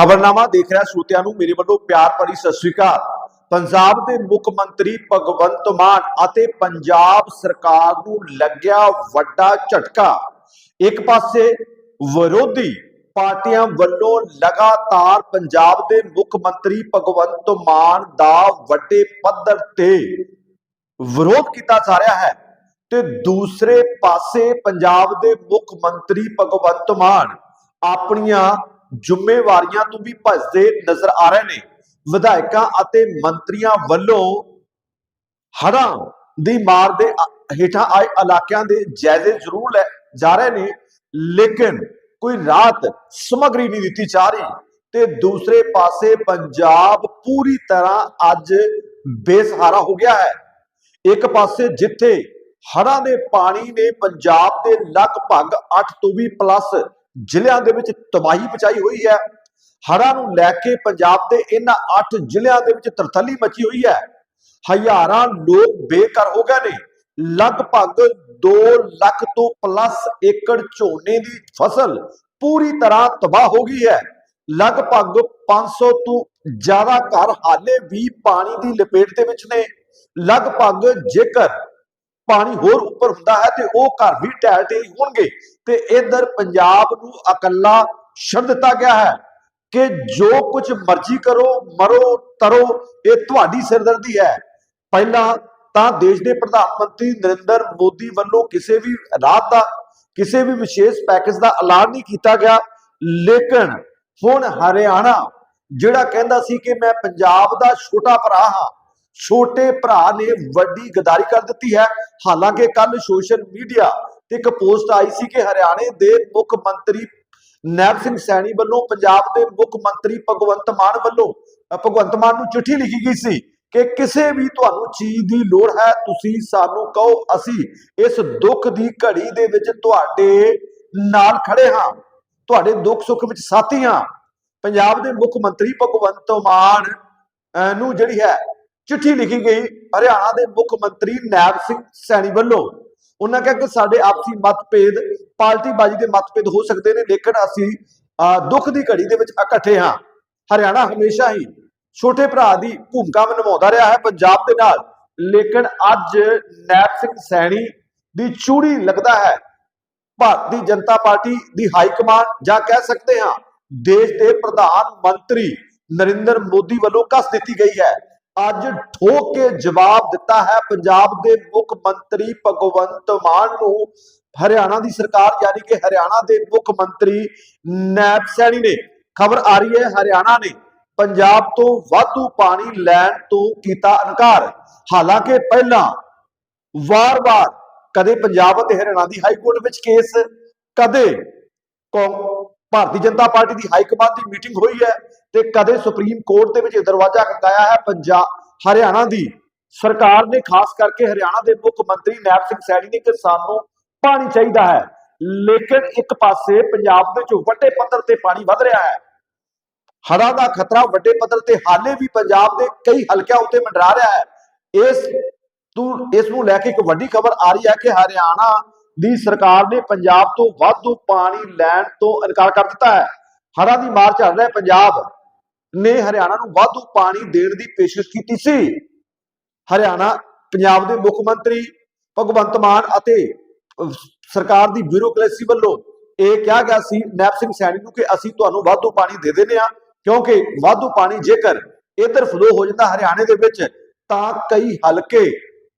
ਖਬਰਨਾਮਾ ਦੇਖ ਰਿਹਾ ਸਰੋਤਿਆਂ ਨੂੰ, ਮੇਰੇ ਵੱਲੋਂ ਪਿਆਰ ਭਰੀ ਸਤਿ ਸ੍ਰੀ ਅਕਾਲ। ਪੰਜਾਬ ਦੇ ਮੁੱਖ ਮੰਤਰੀ ਭਗਵੰਤ ਮਾਨ ਅਤੇ ਪੰਜਾਬ ਸਰਕਾਰ ਨੂੰ ਲੱਗਿਆ ਵੱਡਾ ਝਟਕਾ। ਇੱਕ ਪਾਸੇ ਵਿਰੋਧੀ ਪਾਰਟੀਆਂ ਵੱਲੋਂ ਲਗਾਤਾਰ ਪੰਜਾਬ ਦੇ ਮੁੱਖ ਮੰਤਰੀ ਭਗਵੰਤ ਮਾਨ ਦਾ ਵੱਡੇ ਪੱਧਰ ਤੇ ਵਿਰੋਧ ਕੀਤਾ ਜਾ ਰਿਹਾ ਹੈ ਤੇ ਦੂਸਰੇ ਪਾਸੇ ਪੰਜਾਬ ਦੇ ਮੁੱਖ ਮੰਤਰੀ ਭਗਵੰਤ ਮਾਨ ਆਪਣੀਆਂ ਜ਼ਿੰਮੇਵਾਰੀਆਂ ਤੋਂ ਵੀ ਭੱਜਦੇ ਨਜ਼ਰ ਆ ਰਹੇ ਨੇ। ਵਿਧਾਇਕਾਂ ਅਤੇ ਮੰਤਰੀਆਂ ਵੱਲੋਂ ਹੜ੍ਹਾਂ ਦੀ ਮਾਰ ਦੇ ਹੇਠਾਂ ਆਏ ਇਲਾਕਿਆਂ ਦੇ ਜਾਇਜ਼ੇ ਜ਼ਰੂਰ ਲੈ ਜਾ ਰਹੇ ਨੇ, ਲੇਕਿਨ ਕੋਈ ਰਾਤ ਸਮਗਰੀ ਨਹੀਂ ਦਿੱਤੀ ਜਾ ਰਹੀ ਤੇ ਦੂਸਰੇ ਪਾਸੇ ਪੰਜਾਬ ਪੂਰੀ ਤਰ੍ਹਾਂ ਅੱਜ ਬੇਸਹਾਰਾ ਹੋ ਗਿਆ ਹੈ। ਇੱਕ ਪਾਸੇ ਜਿੱਥੇ ਹੜ੍ਹਾਂ ਦੇ ਪਾਣੀ ਨੇ ਪੰਜਾਬ ਦੇ ਲਗਭਗ 8 ਤੋਂ ਵੀ ਪਲੱਸ ਜ਼ਿਲ੍ਹਿਆਂ ਦੇ ਵਿੱਚ ਤਬਾਹੀ ਪਚਾਈ ਹੋਈ ਹੈ। ਹੜ੍ਹਾਂ ਨੂੰ ਲੈ ਕੇ ਪੰਜਾਬ ਦੇ ਇਹਨਾਂ 8 ਜ਼ਿਲ੍ਹਿਆਂ ਦੇ ਵਿੱਚ ਤਰਥੱਲੀ ਮਚੀ ਹੋਈ ਹੈ। ਹਜ਼ਾਰਾਂ ਲੋਕ ਬੇਘਰ ਹੋ ਗਏ ਨੇ। ਲਗਭਗ 2 ਲੱਖ ਤੋਂ ਪਲੱਸ ਏਕੜ ਝੋਨੇ ਦੀ ਫਸਲ ਪੂਰੀ ਤਰ੍ਹਾਂ ਤਬਾਹ ਹੋ ਗਈ ਹੈ। ਲਗਭਗ 500 ਤੋਂ ਜ਼ਿਆਦਾ ਘਰ ਹਾਲੇ ਵੀ ਪਾਣੀ ਦੀ ਲਪੇਟ ਦੇ ਵਿੱਚ ਨੇ। ਲਗਭਗ ਜੇਕਰ ਪਾਣੀ ਹੋਰ ਉੱਪਰ ਹੁੰਦਾ ਹੈ ਤੇ ਉਹ ਘਰ ਵੀ ਢਹਿ ਢੇਰੀ ਹੋਣਗੇ। ਤੇ ਇਧਰ ਪੰਜਾਬ ਨੂੰ ਇਕੱਲਾ ਛੱਡ ਦਿੱਤਾ ਗਿਆ ਹੈ ਕਿ ਜੋ ਕੁਝ ਮਰਜ਼ੀ ਕਰੋ, ਮਰੋ, ਤਰੋ, ਇਹ ਤੁਹਾਡੀ ਸਿਰਦਰਦੀ ਹੈ। ਪਹਿਲਾਂ ਤਾਂ ਦੇਸ਼ ਦੇ ਪ੍ਰਧਾਨ ਮੰਤਰੀ ਨਰਿੰਦਰ ਮੋਦੀ ਵੱਲੋਂ ਕਿਸੇ ਵੀ ਰਾਤ ਦਾ, ਕਿਸੇ ਵੀ ਵਿਸ਼ੇਸ਼ ਪੈਕੇਜ ਦਾ ਐਲਾਨ ਨਹੀਂ ਕੀਤਾ ਗਿਆ। ਲੇਕਿਨ ਹੁਣ ਹਰਿਆਣਾ ਜਿਹੜਾ ਕਹਿੰਦਾ ਸੀ ਕਿ ਮੈਂ ਪੰਜਾਬ ਦਾ ਛੋਟਾ ਭਰਾ ਹਾਂ ਛੋਟੇ ਭਰਾ ਨੇ ਵੱਡੀ ਗਦਾਰੀ ਕਰ ਦਿੱਤੀ ਹੈ। ਹਾਲਾਂਕਿ ਕੱਲ ਸੋਸ਼ਲ ਮੀਡੀਆ ਤੇ ਇੱਕ ਪੋਸਟ ਆਈ ਸੀ ਕਿ ਹਰਿਆਣੇ ਦੇ ਮੁੱਖ ਮੰਤਰੀ ਨੈਬ ਸਿੰਘ ਸੈਣੀ ਵੱਲੋਂ ਪੰਜਾਬ ਦੇ ਮੁੱਖ ਮੰਤਰੀ ਭਗਵੰਤ ਮਾਨ ਵੱਲੋਂ ਭਗਵੰਤ ਮਾਨ ਨੂੰ ਚਿੱਠੀ ਲਿਖੀ ਗਈ ਸੀ ਕਿ ਕਿਸੇ ਵੀ ਤੁਹਾਨੂੰ ਚੀਜ਼ ਦੀ ਲੋੜ ਹੈ, ਤੁਸੀਂ ਸਾਨੂੰ ਕਹੋ, ਅਸੀਂ ਇਸ ਦੁੱਖ ਦੀ ਘੜੀ ਦੇ ਵਿੱਚ ਤੁਹਾਡੇ ਨਾਲ ਖੜੇ ਹਾਂ। ਤੁਹਾਡੇ ਦੁੱਖ ਸੁੱਖ ਵਿੱਚ ਸਾਥੀ ਹਾਂ। ਪੰਜਾਬ ਦੇ ਮੁੱਖ ਮੰਤਰੀ ਭਗਵੰਤ ਮਾਨ ਨੂੰ ਜਿਹੜੀ ਹੈ ਚਿੱਠੀ ਲਿਖੀ ਗਈ, ਹਰਿਆਣਾ ਦੇ ਮੁੱਖ ਮੰਤਰੀ ਨੈਬ ਸਿੰਘ ਸੈਣੀ ਵੱਲੋਂ। ਉਹਨਾਂ ਕਿਹਾ ਕਿ ਸਾਡੇ ਆਪਸੀ ਮਤਭੇਦ, ਪਾਰਟੀਬਾਜ਼ੀ ਦੇ ਮਤਭੇਦ ਹੋ ਸਕਦੇ ਨੇ, ਲੇਕਿਨ ਅਸੀਂ ਦੁੱਖ ਦੀ ਘੜੀ ਦੇ ਵਿੱਚ ਇਕੱਠੇ ਹਾਂ। ਹਰਿਆਣਾ ਹਮੇਸ਼ਾ ਹੀ ਛੋਟੇ ਭਰਾ ਦੀ ਭੂਮਿਕਾ ਨਿਭਾਉਂਦਾ ਰਿਹਾ ਹੈ, ਪੰਜਾਬ ਦੇ ਨਾਲ। ਲੇਕਿਨ ਅੱਜ ਨੈਬ ਸਿੰਘ ਸੈਣੀ ਦੀ ਚੂੜੀ ਲੱਗਦਾ ਹੈ। ਭਾਰਤੀ ਜਨਤਾ ਪਾਰਟੀ ਦੀ ਹਾਈ ਕਮਾਂਡ, ਜਾਂ ਕਹਿ ਸਕਦੇ ਹਾਂ, ਦੇਸ਼ ਦੇ ਪ੍ਰਧਾਨ ਮੰਤਰੀ ਨਰਿੰਦਰ ਮੋਦੀ ਵੱਲੋਂ ਕੱਸ ਦਿੱਤੀ ਗਈ ਹੈ। ਅੱਜ ਠੋਕ ਕੇ ਜਵਾਬ ਦਿੱਤਾ ਹੈ। ਪੰਜਾਬ ਦੇ ਮੁੱਖ ਮੰਤਰੀ ਭਗਵੰਤ ਮਾਨ ਨੂੰ ਹਰਿਆਣਾ ਦੀ ਸਰਕਾਰ, ਯਾਨੀ ਕਿ ਹਰਿਆਣਾ ਦੇ ਮੁੱਖ ਮੰਤਰੀ ਨੈਬ ਸੈਣੀ ਨੇ ਖਬਰ ਆ ਰਹੀ ਹੈ। ਹਰਿਆਣਾ ਨੇ ਪੰਜਾਬ ਤੋਂ ਵਾਧੂ ਪਾਣੀ ਲੈਣ ਤੋਂ ਕੀਤਾ ਇਨਕਾਰ। ਹਾਲਾਂਕਿ ਪਹਿਲਾਂ ਵਾਰ-ਵਾਰ ਕਦੇ ਪੰਜਾਬ ਅਤੇ ਹਰਿਆਣਾ ਦੀ ਹਾਈ ਕੋਰਟ ਵਿੱਚ ਕੇਸ, ਕਦੇ ਭਾਰਤੀ ਜਨਤਾ ਪਾਰਟੀ ਦੀ ਹਾਈ ਕਮਾਂਡ ਦੀ ਮੀਟਿੰਗ ਹੋਈ ਹੈ ਤੇ ਕਦੇ ਸੁਪਰੀਮ ਕੋਰਟ ਦੇ ਵਿੱਚ ਦਰਵਾਜ਼ਾ ਖੜਕਾਇਆ ਹੈ ਪੰਜਾਬ ਹਰਿਆਣਾ ਦੀ। ਸਰਕਾਰ ਨੇ ਖਾਸ ਕਰਕੇ ਹਰਿਆਣਾ ਦੇ ਮੁੱਖ ਮੰਤਰੀ ਨੈਬ ਸਿੰਘ ਸੈਣੀ ਨੇ ਕਿ ਸਾਨੂੰ ਪਾਣੀ ਚਾਹੀਦਾ ਹੈ। ਲੇਕਿਨ ਇੱਕ ਪਾਸੇ ਪੰਜਾਬ ਦੇ ਵਿੱਚ ਵੱਡੇ ਪੱਧਰ ਤੇ ਪਾਣੀ ਵੱਧ ਰਿਹਾ ਹੈ। ਹੜ੍ਹਾਂ ਦਾ ਖਤਰਾ ਵੱਡੇ ਪੱਧਰ ਤੇ ਹਾਲੇ ਵੀ ਪੰਜਾਬ ਦੇ ਕਈ ਹਲਕਿਆਂ ਉੱਤੇ ਮੰਡਰਾ ਰਿਹਾ ਹੈ। ਇਸ ਤੂੰ, ਇਸ ਨੂੰ ਲੈ ਕੇ ਇੱਕ ਵੱਡੀ ਖਬਰ ਆ ਰਹੀ ਹੈ ਕਿ ਹਰਿਆਣਾ ਦੀ ਸਰਕਾਰ ਨੇ ਪੰਜਾਬ ਤੋਂ ਵਾਧੂ ਪਾਣੀ ਲੈਣ ਤੋਂ ਇਨਕਾਰ ਕਰ ਦਿੱਤਾ ਹੈ। ਹੜ੍ਹਾਂ ਦੀ ਮਾਰ ਚੱਲ ਰਿਹਾ ਪੰਜਾਬ ਨੇ ਹਰਿਆਣਾ ਨੂੰ ਵਾਧੂ ਪਾਣੀ ਦੇਣ ਦੀ ਪੇਸ਼ਕਸ਼ ਕੀਤੀ ਸੀ। ਹਰਿਆਣਾ, ਪੰਜਾਬ ਦੇ ਮੁੱਖ ਮੰਤਰੀ ਭਗਵੰਤ ਮਾਨ ਅਤੇ ਸਰਕਾਰ ਦੀ ਬਿਊਰੋਕ੍ਰੇਸੀ ਵੱਲੋਂ ਇਹ ਕਿਹਾ ਗਿਆ ਸੀ, ਨੈਬ ਸਿੰਘ ਸੈਣੀ ਨੂੰ ਕਿ ਅਸੀਂ ਤੁਹਾਨੂੰ ਵਾਧੂ ਪਾਣੀ ਦੇ ਦਿੰਦੇ ਹਾਂ, ਕਿਉਂਕਿ ਵਾਧੂ ਪਾਣੀ ਜੇਕਰ ਇਧਰ ਫਲੋ ਹੋ ਜਾਂਦਾ ਹਰਿਆਣੇ ਦੇ ਵਿੱਚ, ਤਾਂ ਕਈ ਹਲਕੇ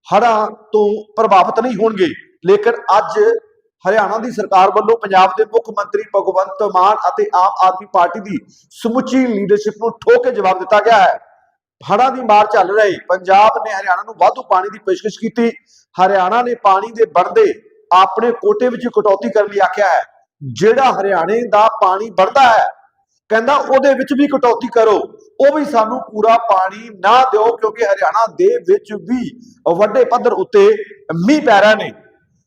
ਹੜ੍ਹਾਂ ਤੋਂ ਪ੍ਰਭਾਵਿਤ ਨਹੀਂ ਹੋਣਗੇ। ਲੇਕਿਨ ਅੱਜ ਹਰਿਆਣਾ ਦੀ ਸਰਕਾਰ ਵੱਲੋਂ ਪੰਜਾਬ ਦੇ ਮੁੱਖ ਮੰਤਰੀ ਭਗਵੰਤ ਮਾਨ ਅਤੇ ਆਮ ਆਦਮੀ ਪਾਰਟੀ ਦੀ ਸਮੁੱਚੀ ਲੀਡਰਸ਼ਿਪ ਨੂੰ ਠੋਕ ਕੇ ਜਵਾਬ ਦਿੱਤਾ ਗਿਆ ਹੈ। ਹੜ੍ਹਾਂ ਦੀ ਮਾਰ ਚੱਲ ਰਹੀ, ਪੰਜਾਬ ਨੇ ਹਰਿਆਣਾ ਨੂੰ ਵਾਧੂ ਪਾਣੀ ਦੀ ਪੇਸ਼ਕਸ਼ ਕੀਤੀ। ਹਰਿਆਣਾ ਨੇ ਪਾਣੀ ਦੇ ਬਣਦੇ ਆਪਣੇ ਕੋਟੇ ਵਿੱਚ ਕਟੌਤੀ ਕਰਨ ਲਈ ਆਖਿਆ ਹੈ। ਜਿਹੜਾ ਹਰਿਆਣੇ ਦਾ ਪਾਣੀ ਵੜਦਾ ਹੈ ਕਹਿੰਦਾ ਉਹਦੇ ਵਿੱਚ ਵੀ ਕਟੌਤੀ ਕਰੋ। ਉਹ ਵੀ ਸਾਨੂੰ ਪੂਰਾ ਪਾਣੀ ਨਾ ਦਿਓ ਕਿਉਂਕਿ ਹਰਿਆਣਾ ਦੇ ਵਿੱਚ ਵੀ ਵੱਡੇ ਪੱਧਰ ਉੱਤੇ ਮੀਂਹ ਪੈ ਰਹੇ ਨੇ।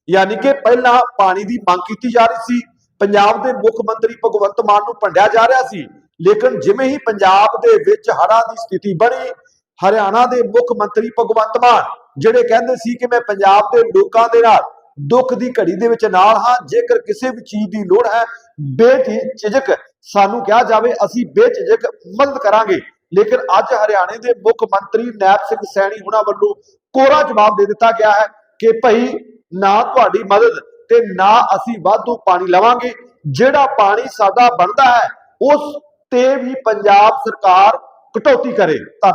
ਯਾਨੀ ਕਿ ਪਹਿਲਾਂ ਪਾਣੀ ਦੀ ਮੰਗ ਕੀਤੀ ਜਾ ਰਹੀ ਸੀ। ਪੰਜਾਬ ਦੇ ਮੁੱਖ ਮੰਤਰੀ ਭਗਵੰਤ ਮਾਨ ਨੂੰ ਭੰਡਿਆ ਜਾ ਰਿਹਾ ਸੀ। ਲੇਕਿਨ ਜਿਵੇਂ ਹੀ ਪੰਜਾਬ ਦੇ ਵਿੱਚ ਹੜ੍ਹਾਂ ਦੀ ਸਥਿਤੀ ਬਣੀ, ਹਰਿਆਣਾ ਦੇ ਮੁੱਖ ਮੰਤਰੀ ਭਗਵੰਤ ਮਾਨ ਜਿਹੜੇ ਕਹਿੰਦੇ ਸੀ ਕਿ ਮੈਂ ਪੰਜਾਬ ਦੇ ਲੋਕਾਂ ਦੇ ਨਾਲ ਦੁੱਖ ਦੀ ਘੜੀ ਦੇ ਵਿੱਚ ਨਾਲ ਹਾਂ, ਜੇਕਰ ਕਿਸੇ ਵੀ ਚੀਜ਼ ਦੀ ਲੋੜ ਹੈ, ਬੇਝਿਜਕ ਸਾਨੂੰ ਕਿਹਾ ਜਾਵੇ, ਅਸੀਂ ਬੇਝਿਜਕ ਮਦਦ ਕਰਾਂਗੇ। ਲੇਕਿਨ ਅੱਜ ਹਰਿਆਣੇ ਦੇ ਮੁੱਖ ਮੰਤਰੀ ਨੈਬ ਸਿੰਘ ਸੈਣੀ ਉਹਨਾਂ ਵੱਲੋਂ ਕੋਰਾ ਜਵਾਬ ਦੇ ਦਿੱਤਾ ਗਿਆ ਹੈ ਕਿ ਭਈ ਨਾ ਤੁਹਾਡੀ ਮਦਦ ਤੇ ਨਾ ਅਸੀਂ ਵਾਧੂ ਪਾਣੀ ਲਵਾਂਗੇ। ਜਿਹੜਾ ਪਾਣੀ ਸਾਡਾ ਬਣਦਾ ਹੈ, ਉਸ ਤੇ ਵੀ ਪੰਜਾਬ ਸਰਕਾਰ ਕਟੌਤੀ ਕਰੇ। ਧੰਨ-